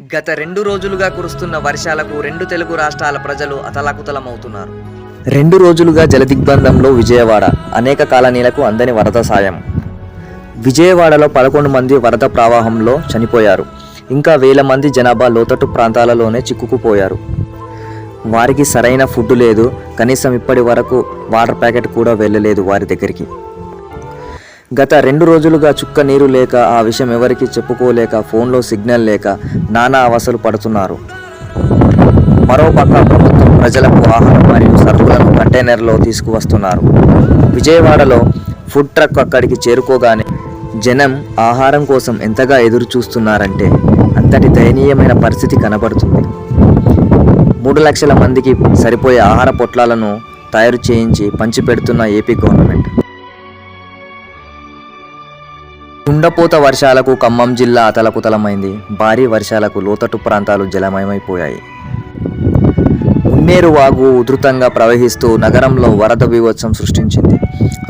గత రెండు రోజులుగా కురుస్తున్న వర్షాలకు రెండు తెలుగు రాష్ట్రాల ప్రజలు అతలాకుతలమవుతున్నారు. రెండు రోజులుగా జలదిగ్బంధంలో విజయవాడ అనేక కాలనీలకు అందని వరద సాయం. విజయవాడలో పదకొండు మంది వరద ప్రవాహంలో చనిపోయారు. ఇంకా వేల మంది జనాభా లోతట్టు ప్రాంతాలలోనే చిక్కుకుపోయారు. వారికి సరైన ఫుడ్ లేదు. కనీసం ఇప్పటి వరకు వాటర్ ప్యాకెట్ కూడా వెళ్ళలేదు వారి దగ్గరికి. గత రెండు రోజులుగా చుక్క నీరు లేక ఆ విషయం ఎవరికి చెప్పుకోలేక ఫోన్లో సిగ్నల్ లేక నానా అవసలు పడుతున్నారు. మరోపక్క ప్రభుత్వం ప్రజలకు ఆహారం మరియు సరుకులను కంటైనర్లో తీసుకువస్తున్నారు. విజయవాడలో ఫుడ్ ట్రక్ అక్కడికి చేరుకోగానే జనం ఆహారం కోసం ఎంతగా ఎదురు చూస్తున్నారంటే అంతటి దయనీయమైన పరిస్థితి కనబడుతుంది. మూడు లక్షల మందికి సరిపోయే ఆహార పొట్లాలను తయారు చేయించి పంచిపెడుతున్న ఏపీ గవర్నమెంట్. కుండపోత వర్షాలకు ఖమ్మం జిల్లా అతలకుతలమైంది. భారీ వర్షాలకు లోతట్టు ప్రాంతాలు జలమయమైపోయాయి. మున్నేరు వాగు ఉధృతంగా ప్రవహిస్తూ నగరంలో వరద బీభత్సం సృష్టించింది.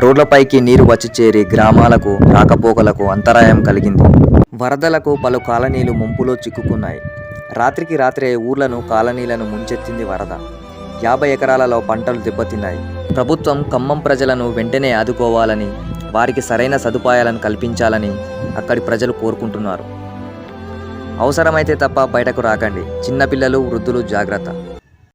రోడ్లపైకి నీరు వచ్చి చేరి గ్రామాలకు రాకపోకలకు అంతరాయం కలిగింది. వరదలకు పలు కాలనీలు ముంపులో చిక్కుకున్నాయి. రాత్రికి రాత్రే ఊర్లను కాలనీలను ముంచెత్తింది వరద. యాభై ఎకరాలలో పంటలు దెబ్బతిన్నాయి. ప్రభుత్వం ఖమ్మం ప్రజలను వెంటనే ఆదుకోవాలని వారికి సరైన సదుపాయాలను కల్పించాలని అక్కడి ప్రజలు కోరుకుంటున్నారు. అవసరమైతే తప్ప బయటకు రాకండి. చిన్నపిల్లలు వృద్ధులు జాగ్రత్త.